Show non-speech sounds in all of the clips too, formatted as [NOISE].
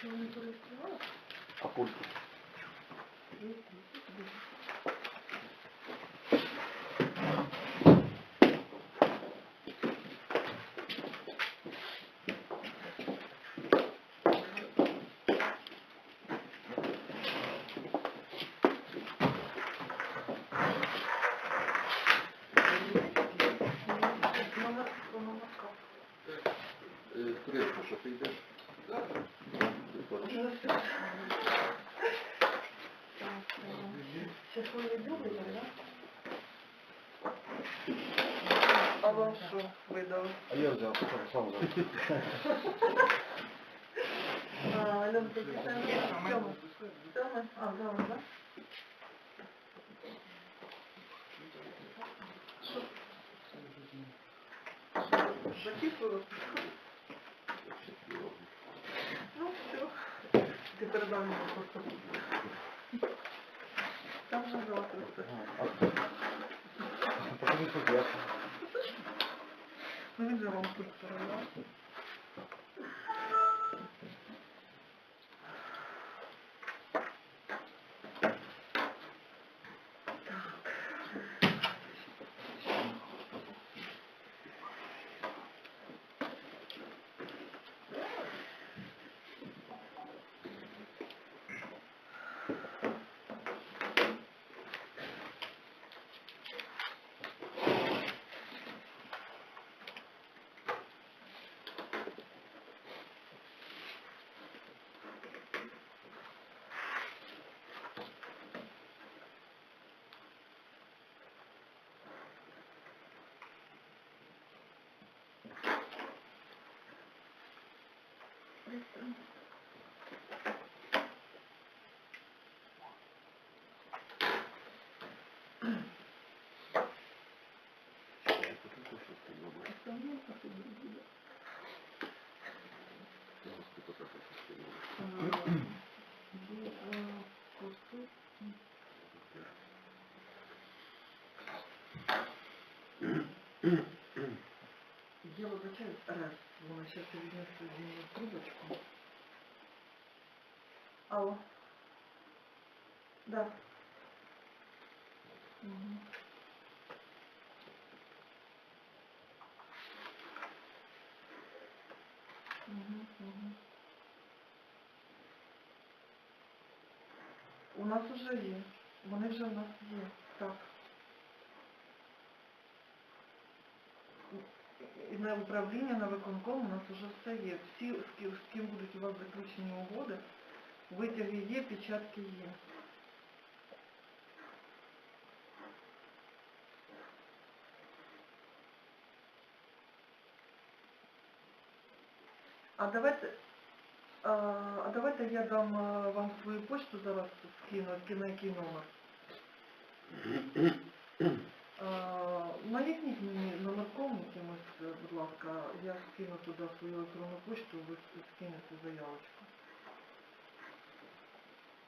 Чого не зареєструвала? А пульт? Номер, номер Скоріше, що ти йдеш? Сейчас вы не думаете, да? А вам що видали? А я взяв, сам, сам взяв. А, Альона, ти питаєш? Сьома. Сьома? А, да? Що? Записувала? Ну, все. Ти передав мені просто. Там же завтра. Покажи, що я. Ну, він же вам тут передав. Я вибачаюсь, раз, вона зараз віднесу зімну трубочку. Алло. Да. Угу. Угу, угу. У нас уже є. Вони вже у нас є. Так. на управління, на виконком у нас вже все є. Всі, з ким, з ким будуть у вас заключені угоди, витяги є, печатки є. А давайте, а, а давайте я дам а, вам свою почту зараз скину, скину який номер. А, Маякніть мені номерком якимось, е, будь ласка, я скину туди свою електронну почту, ви скинете заявочку.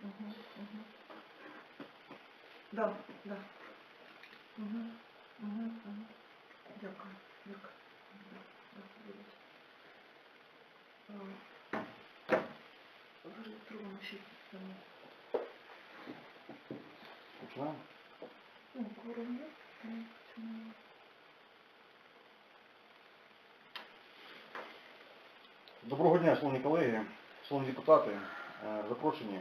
Угу, угу. Да, да. Угу, угу, угу. Дякую, дякую. Вибачте. Ще систему. Ну, кворум Доброго дня, шановні колеги, шановні депутати, е, запрошені.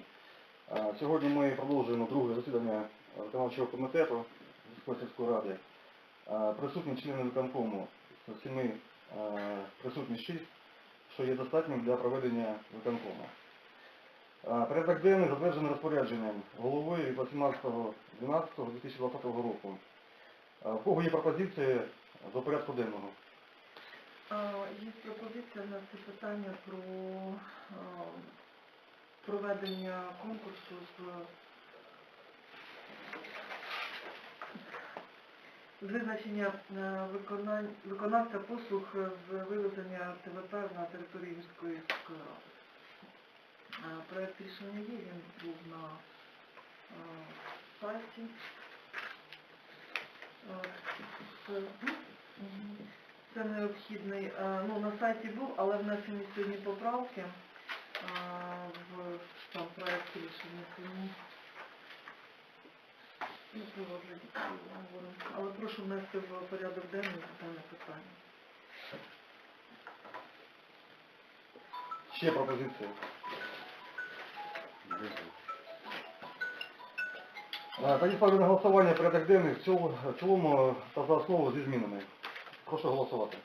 Е, Сьогодні ми продовжуємо друге засідання виконавчого комітету сільської ради. Е, Присутні члени виконкому з семи е, присутні шість, що є достатнім для проведення виконкому. Е, Порядок денний затверджений розпорядженням голови від 18.12.2020 року. Е, В кого є пропозиції до порядку денного? Є пропозиція на це питання про проведення конкурсу з визначення е, виконавця послуг з вивезення ТВП на території міської. Е, рішення є, він був на е, сайті. Е, Це, необхідний, е, ну на сайті був, але внесені сьогодні поправки е, в сам проект рішення. Тому ну. Але прошу внести в порядок денний дане питання. Ще пропозиції. Тоді ставлю на голосування порядок денний в цілому, та за основу зі змінами. Прошу голосувати.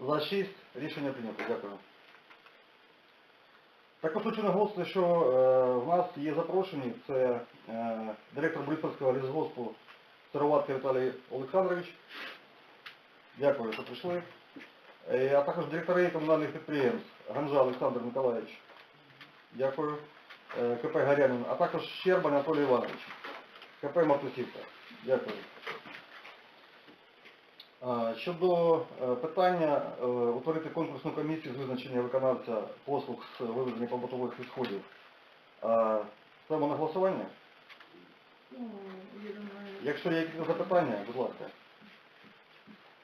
За 6 рішення прийнято. Дякую. Також хочу наголосити, що е, в нас є запрошені, це е, директор Борисовського лісгоспу Староватки Віталій Олександрович. Дякую, що прийшли. Е, а також директори комунальних підприємств Ганжа Олександр Миколаївич. Дякую. Е, КП Гарянин, а також Щерба Анатолій Іванович. КП Мартусівка. Дякую. Щодо е, питання е, утворити конкурсну комісію з визначення виконавця послуг з вивезення побутових відходів. Ставимо на голосування. Ну, Якщо є якісь запитання, будь ласка.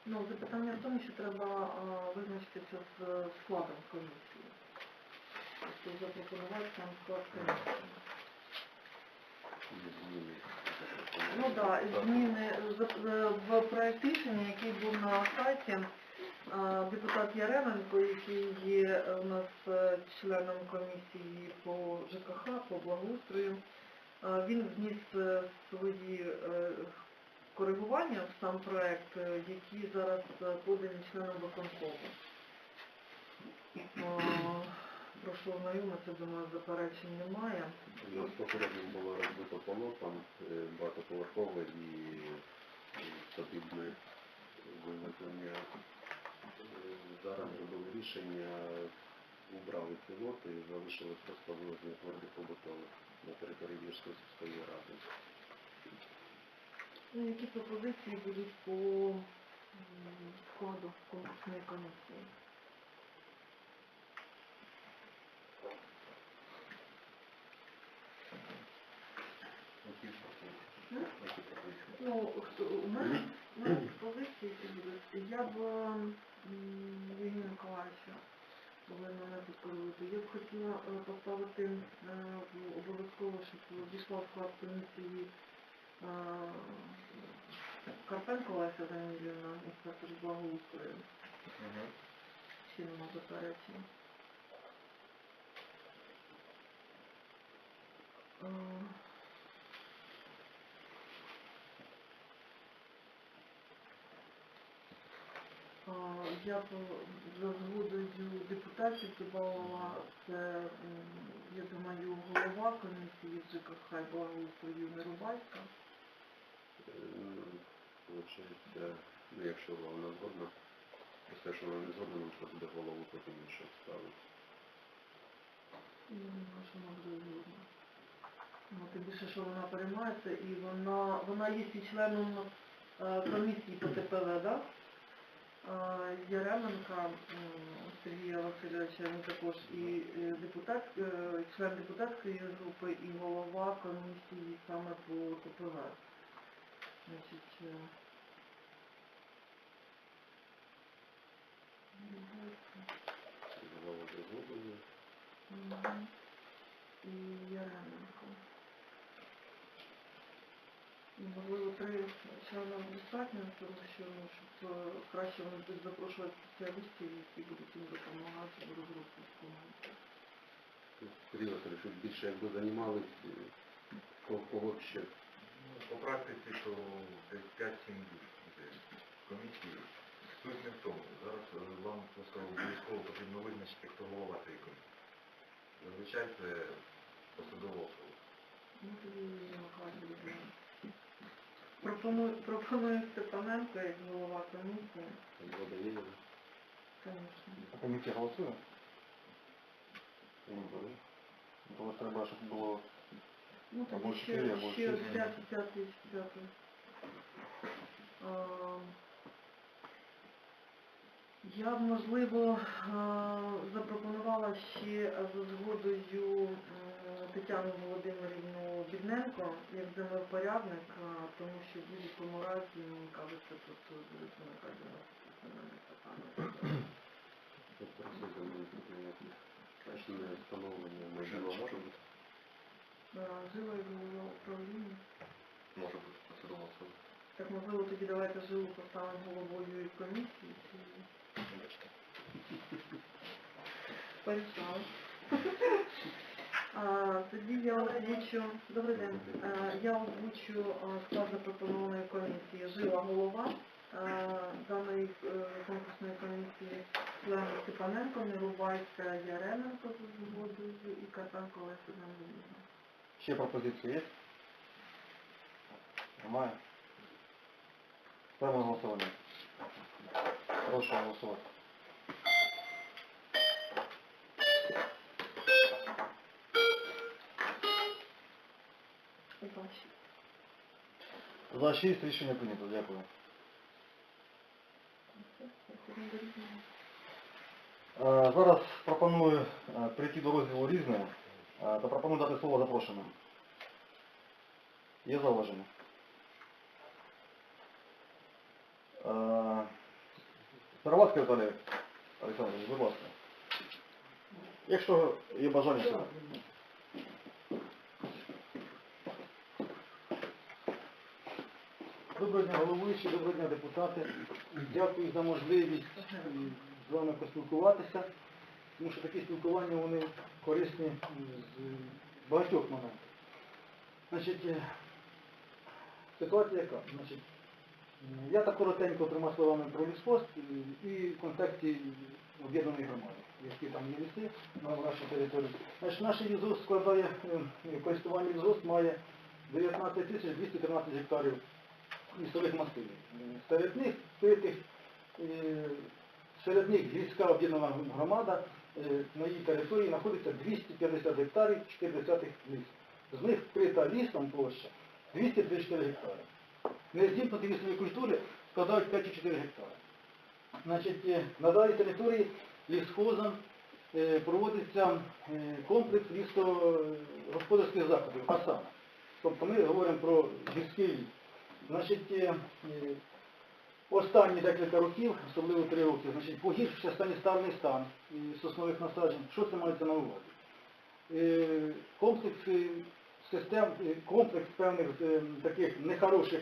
Ну, запитання в тому, що треба визначитися з складом комісії. Тобто запропонувати сам склад комісії. Ну так, да, зміни е, в проект рішення, який був на сайті, е, депутат Яременко, який є у нас е, членом комісії по ЖКХ, по благоустрою, е, він вніс е, свої е, коригування в сам проект, е, які зараз е, подані членом виконкому. Прошу ознайомитися, думаю, заперечень немає. У нас попередньо було розбито поло, там е, багатоповерхове і е, садибне вивезення. Зараз зробили рішення, убрали ці лоти і залишилось просто вивезення твердих побутових на території Львівської сільської ради. Ну, які пропозиції будуть по м, складу конкурсної комісії? Ну, хто, у мене, у мене пропозиції які будуть. Я б м, Євгенія Миколаївича повинна не підкорювати. Я б хотіла е, поставити е, в- обов'язково, щоб війшла в склад комісії Карпенко Леся Данилівна, інспектор з благоустрою. Всі нема заперечень. Я за згодою депутатів додавала це, я думаю, голова комісії ЖКХ благоустрою Нерубайська. Е, Получається, ну якщо вона згодна, все, що вона не згодна, нам що буде голову потім інше ставити. Я що вона буде згодна. Ну, тим більше, що вона переймається, і вона, вона є і членом е, комісії по ТПВ, да? Е, Яременка Сергія Васильовича, він також і е, депутат, е, член депутатської групи, і голова комісії саме по ТПВ. Е, згодна. Мгм. І Яременко. Ну, Можливо, три члени достатньо, тому що ну, щоб е, краще вони будуть запрошувати спеціалістів, які будуть їм допомагати в розробці. Сергій Васильович, щоб більше якби займались, е, ко- кого ще По практиці, то десь 5-7 днів комісії. Суть не в тому. Зараз е, вам просто обов'язково потрібно визначити, хто голова цієї комісії. Зазвичай це посадова особа. Ну. Пропоную, пропоную Степаненко як голова комісії. А комісія голосує? Тому треба, щоб було Ну, Або ще, або ще шість. п'ятий, п'ятий, п'ятий. А, Я б, можливо, е, запропонувала ще за згодою Тетяну Володимирівну Бідненко як землепорядник, е, тому що в будь-якому разі, мені кажеться, тут будуть виникати нас національні питання. Точне встановлення можливо Жила і голова управління. Може бути особа. Так, можливо, тоді давайте жилу поставимо головою комісії. Чи... Порішали. Тоді я озвучу, добрий день, я озвучу склад запропонованої комісії. Жила голова даної е, конкурсної комісії, члени Степаненко, Нерубайська, Яременко з згодою і Карпенко Леся Леонідівна. Ще пропозиції є? Немає? Ставимо на голосування. Прошу голосувати. Удачі. За 6 рішення прийнято, дякую. Е, Зараз пропоную е, перейти до розділу різне Та пропоную дати слово запрошеним. Є зауваження? Старовацький Віталій Олександрович, будь ласка. Якщо є бажання, то... Доброго дня, головуючі, доброго дня, депутати. Дякую за можливість з вами поспілкуватися, тому що такі спілкування вони корисні з багатьох моментів. Значить, е, ситуація яка? Значить, я так коротенько трьома словами про лісхоз і- в контексті об'єднаної громади, які там є ліси на нашій території. Значить, наш лісгосп складає, е, користування лісгосп має 19 тисяч 213 гектарів лісових масивів. Е, Серед них е, серед них гірська об'єднана громада е, на її території знаходиться 250 гектарів 4 лісу. З них вкрита лісом площа 234 гектари. Нездімкнуті лісові культури складають 5,4 гектари. Значить, е, на даній території лісхозом е, проводиться е, комплекс лісогосподарських заходів, а саме. Тобто ми говоримо про гірський ліс. Значить, е, е, останні декілька років, особливо три роки, значить, погіршився санітарний стан соснових насаджень. Що це мається на увазі? Е, Комплекс е, систем, е, комплекс певних таких нехороших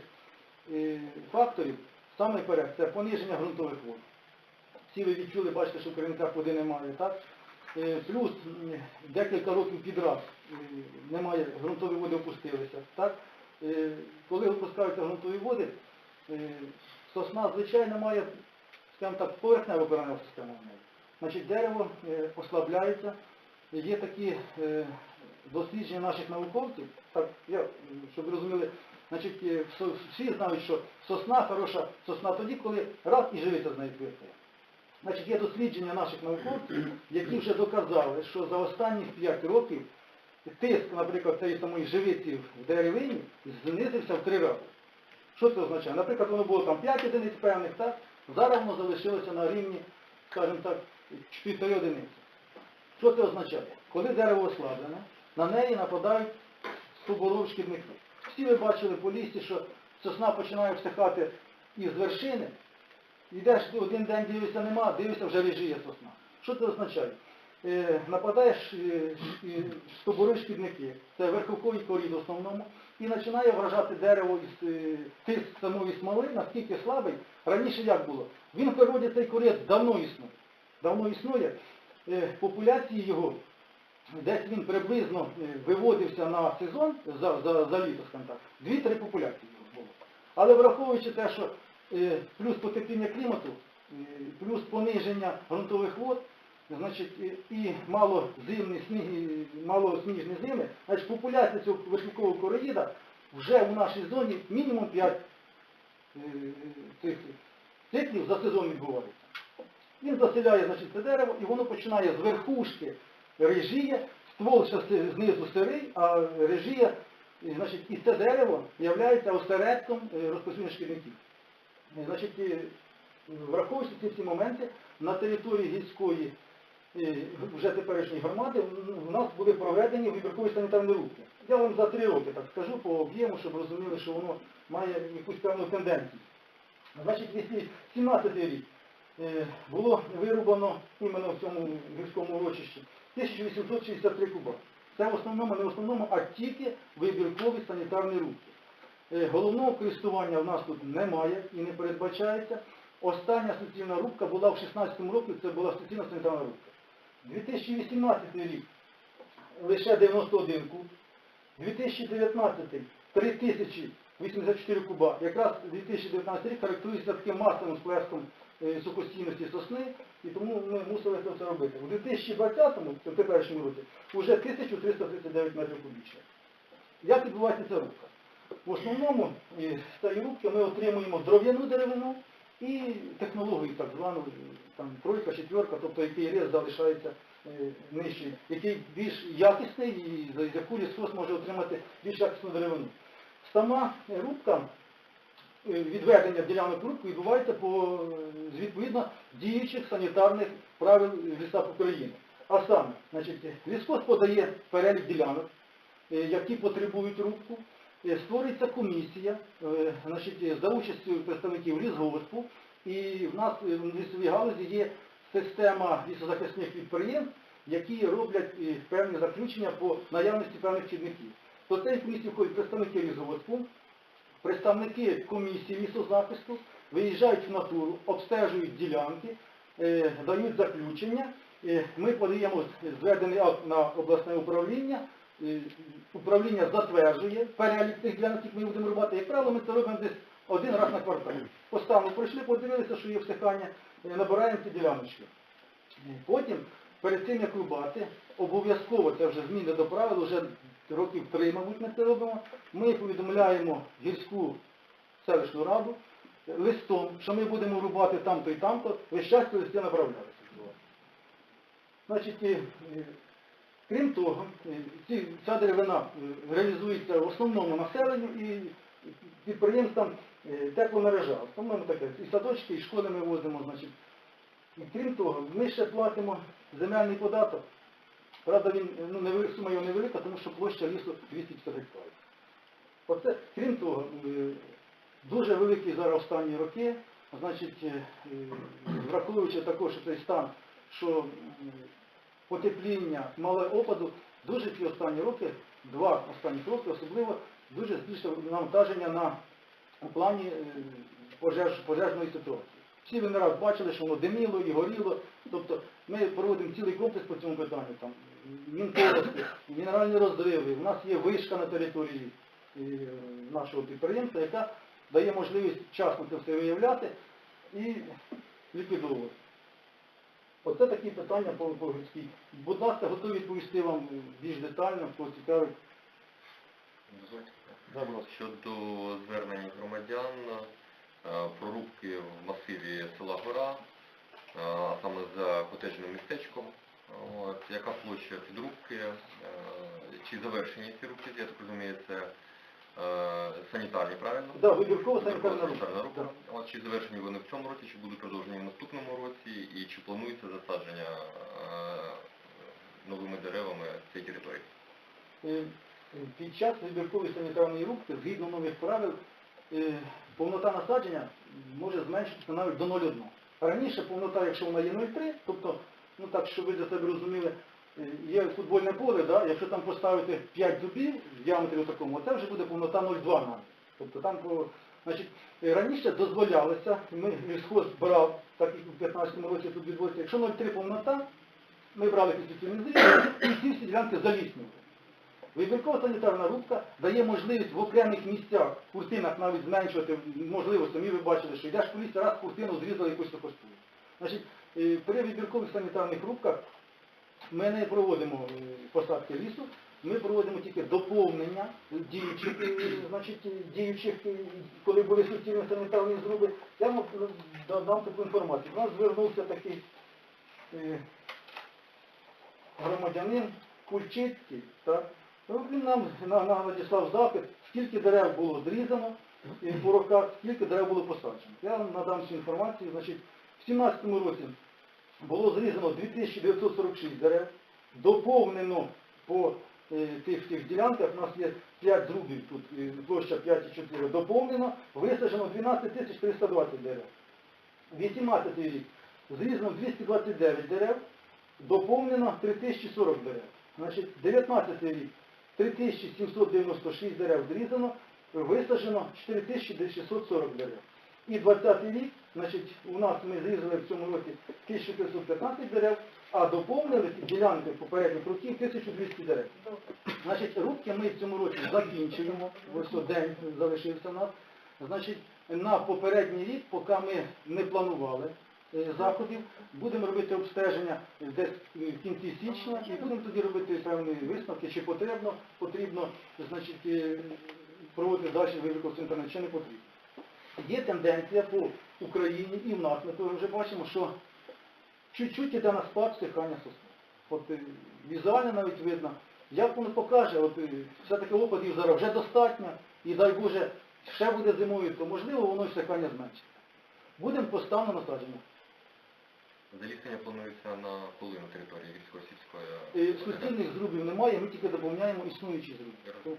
факторів, саме перед, це пониження ґрунтових вод. Всі ви відчули, бачите, що Кремінках води немає, так? Плюс декілька років підраз немає, ґрунтові води опустилися, так? Коли випускаються ґрунтові води, е, сосна, звичайно, має, скажімо так, поверхневу кореневу систему в неї. Значить, дерево е, ослабляється. Є такі е, дослідження наших науковців, так, я, щоб ви розуміли, значить, е, всі знають, що сосна хороша сосна тоді, коли рак і живиться з нею квітає. Значить, є дослідження наших науковців, які вже доказали, що за останні 5 років тиск, наприклад, цієї самої живиці в деревині знизився в три рази. Що це означає? Наприклад, воно було там 5 одиниць певних, так? Зараз воно залишилося на рівні, скажімо так, 4 одиниці. Що це означає? Коли дерево ослаблене, на неї нападають суборов шкідники. Всі ви бачили по лісі, що сосна починає всихати із вершини, Йдеш один день дивишся нема, дивишся вже режіє сосна. Що це означає? Е, нападаєш е, стобори шкідники, це верховковий корід в основному, і починає вражати дерево із е, тиск самої смоли, наскільки слабий. Раніше як було? Він в природі цей корід давно існує. Давно існує. Е, популяції його, десь він приблизно е, виводився на сезон за, за, за літо, так, дві-три популяції його було. Але враховуючи те, що плюс потепління клімату, плюс пониження ґрунтових вод, значить, і- і мало зимні сніги, мало зими, значить популяція цього верхівкового короїда вже у нашій зоні мінімум 5 цих циклів за сезон відбувається. Він заселяє значить, це дерево і воно починає з верхушки режіє, ствол знизу сирий, а режія, значить, і це дерево є осередком е, розповсюдження шкідників. Е, Значить, враховуючи ці всі моменти, на території гірської е, вже теперішньої громади у нас були проведені вибіркові санітарні рубки. Я вам за три роки так скажу по об'єму, щоб розуміли, що воно має якусь певну тенденцію. Значить, 2017 рік е, було вирубано іменно в цьому гірському урочищі 1863 куба. Це в основному, не в основному, а тільки вибіркові санітарні рубки. Е, Головного користування в нас тут немає і не передбачається. Остання суцільна рубка була в 2016 році, це була суцільна санітарна рубка. 2018 рік лише 91 куб, 2019 3084 куба. Якраз 2019 рік характерується таким масовим сплеском е, сухостійності сосни, і тому ми мусили це все робити. У 2020-му, в теперішньому році, вже 1339 метрів кубічних. Як відбувається ця рубка? В основному е, з цієї рубки ми отримуємо дров'яну деревину і технологію так звану е, там, тройка, четверка, тобто який рез залишається е, нижчий, який більш якісний і за яку лісхоз може отримати більш якісну деревину. Сама е, рубка, е, відведення ділянок рубки відбувається по відповідно діючих санітарних правил лісах України. А саме, значить, лісхоз подає перелік ділянок, які потребують рубку. Створюється комісія, значить, за участю представників лісгоспу, і в нас е, в лісовій галузі є система лісозахисних підприємств, які роблять е, певні заключення по наявності певних чідників. До цієї комісії входять представники лісгоспу, представники комісії лісозахисту, виїжджають в натуру, обстежують ділянки, е, дають заключення. Ми подаємо зведений акт на обласне управління, управління затверджує перелік тих ділянок, які ми будемо рубати. Як правило, ми це робимо десь один раз на квартал. Поставили, пройшли, подивилися, що є всихання, е, набираємо ці діляночки. Потім, перед цим як рубати, обов'язково, це вже зміни до правил, вже років три, мабуть, ми це робимо, ми повідомляємо гірську селищну раду листом, що ми будемо рубати там-то і там-то, весь час листи направлялися. Значить, е, е, крім того, ця деревина реалізується в основному населенню підприємствам е, тепломережа. Основному таке, і садочки, і школи ми возимо, значить. І крім того, ми ще платимо земельний податок. Правда, він, е, ну, сума його невелика, тому що площа лісу 250 гектарів. Оце, крім того, е, дуже великі зараз останні роки, значить, враховуючи також цей стан, що потепління, мале опаду, дуже ці останні роки, два останні роки особливо, дуже збільшило навантаження на плані е, пожеж, пожежної ситуації. Всі ви не раз бачили, що воно диміло і горіло. Тобто ми проводимо цілий комплекс по цьому питанню. Там, мінполости, мінеральні розриви. У нас є вишка на території е, нашого підприємства, яка дає можливість вчасно це все виявляти і ліквідовувати. Оце такі питання по по. Будь ласка, готові відповісти вам більш детально, хто цікавить. Щодо звернень громадян е, про рубки в масиві села Гора, е, а саме за котеджним містечком, от, яка площа підрубки, е, чи завершені ці рубки, я так розумію, це санітарні, правильно? Да, вибіркова санітарна рубка. От, чи завершені вони в цьому році, чи будуть продовжені в наступному році, і чи планується засадження новими деревами цієї території? Під час вибіркової санітарної рубки, згідно нових правил, е, повнота насадження може зменшитися навіть до 0,1. Раніше повнота, якщо вона є 0,3, тобто, ну так, щоб ви для себе розуміли, е, є футбольне поле, да, якщо там поставити 5 зубів в діаметрі такому, це вже буде повнота 0,2 навіть. Тобто там, значить, е, раніше дозволялося, ми лісхоз брав, так як у 15-му році тут відбувається, якщо 0,3 повнота, ми брали землі і ці всі ділянки заліснювали. Вибіркова санітарна рубка дає можливість в окремих місцях, в куртинах навіть зменшувати, можливо, самі ви бачили, що йдеш по лісі, раз куртину зрізали якусь сухостою. Значить, е, при вибіркових санітарних рубках ми не проводимо е, посадки лісу, ми проводимо тільки доповнення діючих, е, значить, діючих, коли були суцільні санітарні зруби. Я вам дам таку інформацію. У нас звернувся такий громадянин Кульчицький, так? Ну, Він нам на- на- надіслав запит, скільки дерев було зрізано по роках, скільки дерев було посаджено. Я вам надам цю інформацію. Значить, в 17-му році було зрізано 2946 дерев, доповнено по е, тих, тих ділянках, у нас є 5 зрубів, тут площа 5,4, доповнено, висаджено 12 320 дерев. 18 рік зрізано 229 дерев, доповнено 3040 дерев. Значить, 19 рік 3796 дерев зрізано, висаджено 4640 дерев. І 20 рік, значить, у нас ми зрізали в цьому році 1515 дерев, а доповнили ділянки попередніх років 1200 дерев. Значить, рубки ми в цьому році закінчуємо, ось день залишився нас. Значить, на попередній рік, поки ми не планували заходів, будемо робити обстеження десь в кінці січня і будемо тоді робити певні висновки, чи потрібно, потрібно значить, е, проводити далі вибірку інтернет, чи не потрібно. Є тенденція по Україні і в нас, ми вже бачимо, що чуть-чуть іде на спад стихання сосни. От е, візуально навіть видно, як воно покаже, от е, все-таки опадів зараз вже достатньо, і дай Боже, ще буде зимою, то можливо воно і стихання зменшиться. Будемо поставно насадження. Заліснення планується на коли на території військово-сільської? Е, Суцільних зрубів немає, ми тільки доповняємо існуючі зруби.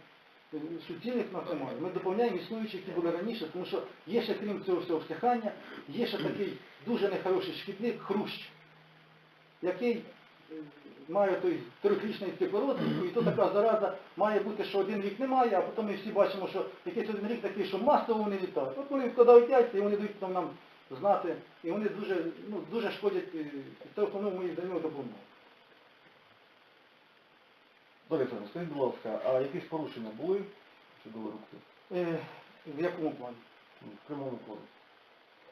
Е, Суцільних нас немає. Ми доповняємо існуючі, які були раніше, тому що є ще крім цього всього всихання, є ще такий дуже нехороший шкідник хрущ, який е, має той трьохрічний циклорозвитку, і то така зараза має бути, що один рік немає, а потім ми всі бачимо, що якийсь один рік такий, що масово вони літають. От вони вкладають яйця, і вони дають нам знати, і вони дуже, ну, дуже шкодять, е, це в основному ми їх даємо допомогу. Олександр, скажіть, будь ласка, а якісь порушення були щодо вирубки? Е, в якому плані? Ну, В Кримовому кодексі.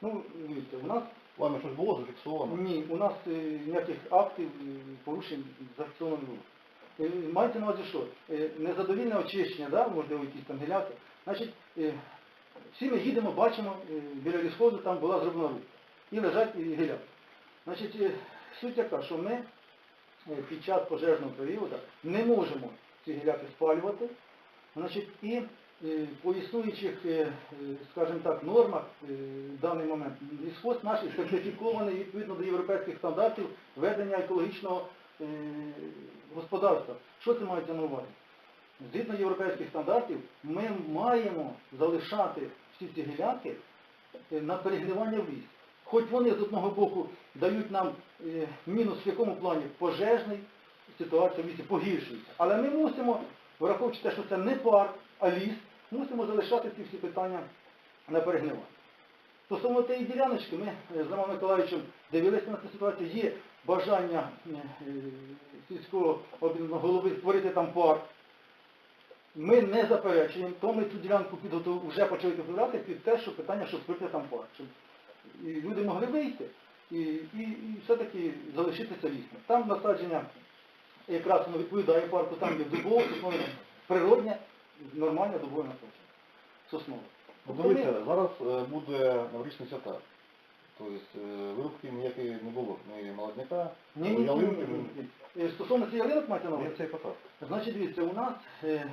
Ну, дивіться, у нас Вами щось було зафіксовано? ні, у нас е, ніяких актів е, порушень зафіксовано не було. Е, Мається на увазі що? Е, незадовільне очищення, да, можливо, якісь там гіляки. Значить, е, всі ми їдемо, бачимо, е, біля лісходу там була зроблена рубка. І лежать гіляки. Значить, е, суть така, що ми е, під час пожежного періоду не можемо ці гіляки спалювати. Значить, і по існуючих, скажімо так, нормах в даний момент лісхоз наш сертифікований відповідно до європейських стандартів ведення екологічного господарства. Що це мається на увазі? Згідно європейських стандартів, ми маємо залишати всі ці гілянки е, на перегрівання в ліс. Хоч вони з одного боку дають нам е, мінус в якому плані пожежний, ситуація в лісі погіршується. Але ми мусимо, враховуючи те, що це не парк, а ліс, мусимо залишати ці всі питання на перегнивання. Стосовно тієї діляночки, ми з Романом Миколаївичем дивилися на цю ситуацію, є бажання е, сільського голови створити там парк. Ми не заперечуємо, то ми цю ділянку підготов... вже почали підготувати під те, що питання, щоб створити там парк. І люди могли вийти і, і, і все-таки залишитися лісним. Там насадження якраз воно відповідає парку, там є дубове, соснове, природне, нормальне дубове насадження. Соснове. Ну, Дивіться, зараз е, буде новорічні свята. Тобто вирубки ніякої не було. Ні молодняка, Ні, ялинки. ні. Е, Стосовно цієї ялинок маєте на увазі? Це і. Значить, дивіться, у нас е,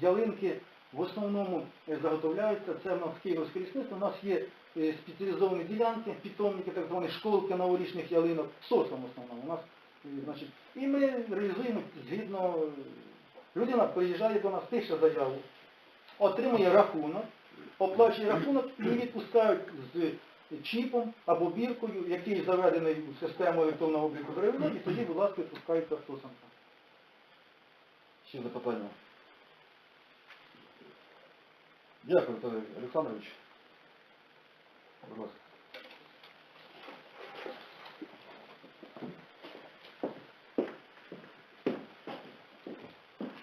ялинки в основному заготовляються, це в нас київське лісництво, у нас є спеціалізовані ділянки, питомники, так звані школки новорічних ялинок, сосом в основному. У нас, значить, і ми реалізуємо згідно, людина приїжджає до нас, пише заяву, отримує рахунок, оплачує рахунок і відпускають з чіпом або біркою, який заведений в систему електронного обліку деревини, і тоді, будь ласка, відпускається сосом. Ще запитання. Дякую, Віталій Олександрович. Будь ласка.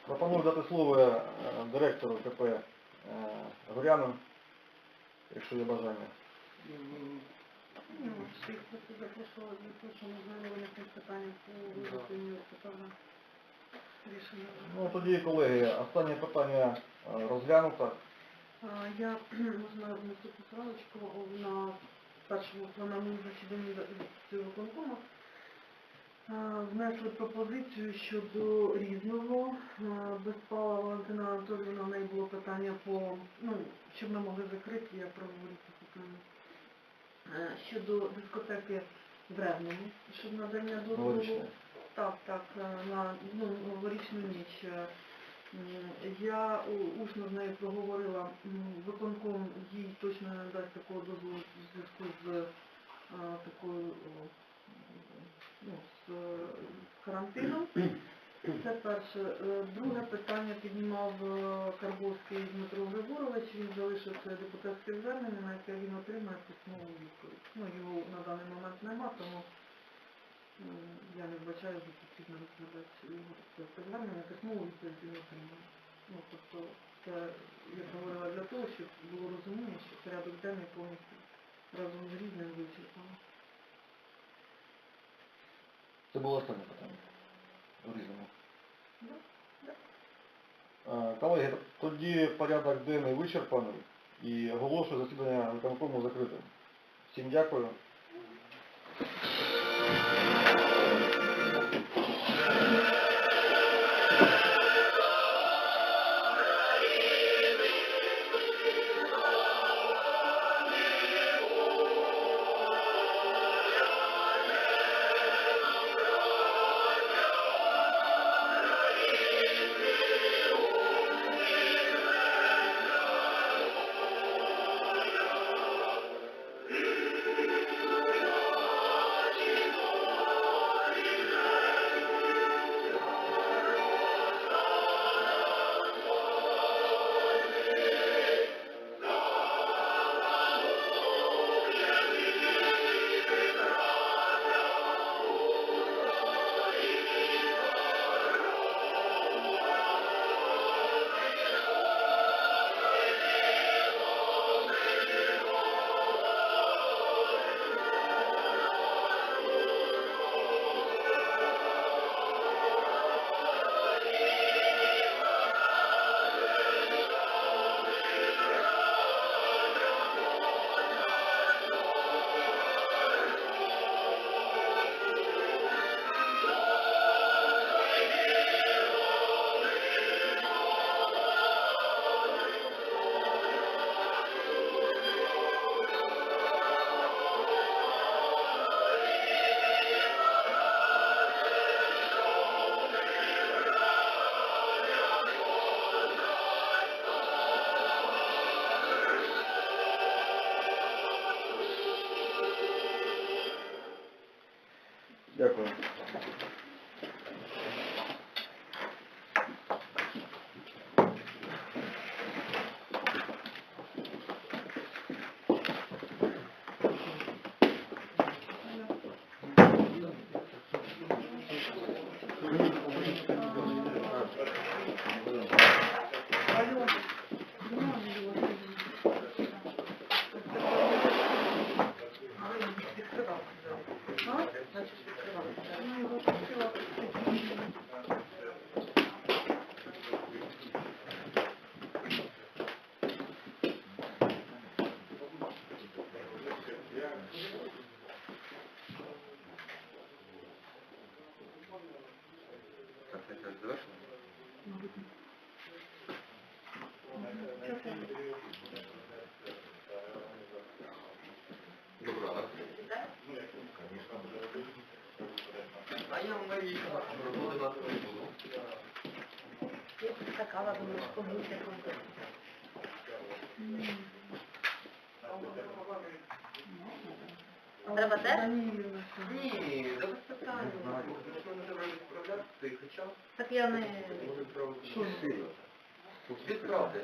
Пропоную дати слово е, директору КП е, Горяну, якщо є бажання. Ну, всіх запрошували для того, що можливо виникнуть питання по визначенню стосовно рішення. Ну тоді, колеги, останнє питання е, розглянуто. А, Я [CLEARS THROAT] можна внесу поправочку на першому пленарному засіданні цього виконкому. А, Внесли пропозицію щодо різного. А, Без Павла Валентина Анатолійовна в неї було питання по, ну, щоб ми могли закрити, я проводжу це питання. Е, Щодо дискотеки в Ревному, щоб надання дозволу. Так, так, е, на ну, новорічну ніч. Е, Я усно з нею проговорила, виконком їй точно не дасть такого дозволу в зв'язку з такою ну, з карантином. Це перше. Е, Друге питання піднімав е, Карбовський Дмитро Григорович. Він залишив своє депутатське звернення, на яке він отримає письмову відповідь. Ну, його на даний момент нема, тому я не вбачаю, що потрібно розглядати його депутатське звернення, письмову відповідь він отримає. Ну, тобто, це я говорила для того, щоб було розуміння, що порядок денний повністю разом з різним вичерпано. Це було останнє питання. Різному. Е, Колеги, тоді порядок денний вичерпаний і оголошую засідання виконкому закритим. Всім. Дякую. А? Значить, відкривав. Ну, його відкривав. Так, це щось завершено? Добре, Марії роботи нас не. Така ладно, побудьте. Треба теж? Ні. Не треба відправляти, хоча Так я не... Що? сильно. Відправте.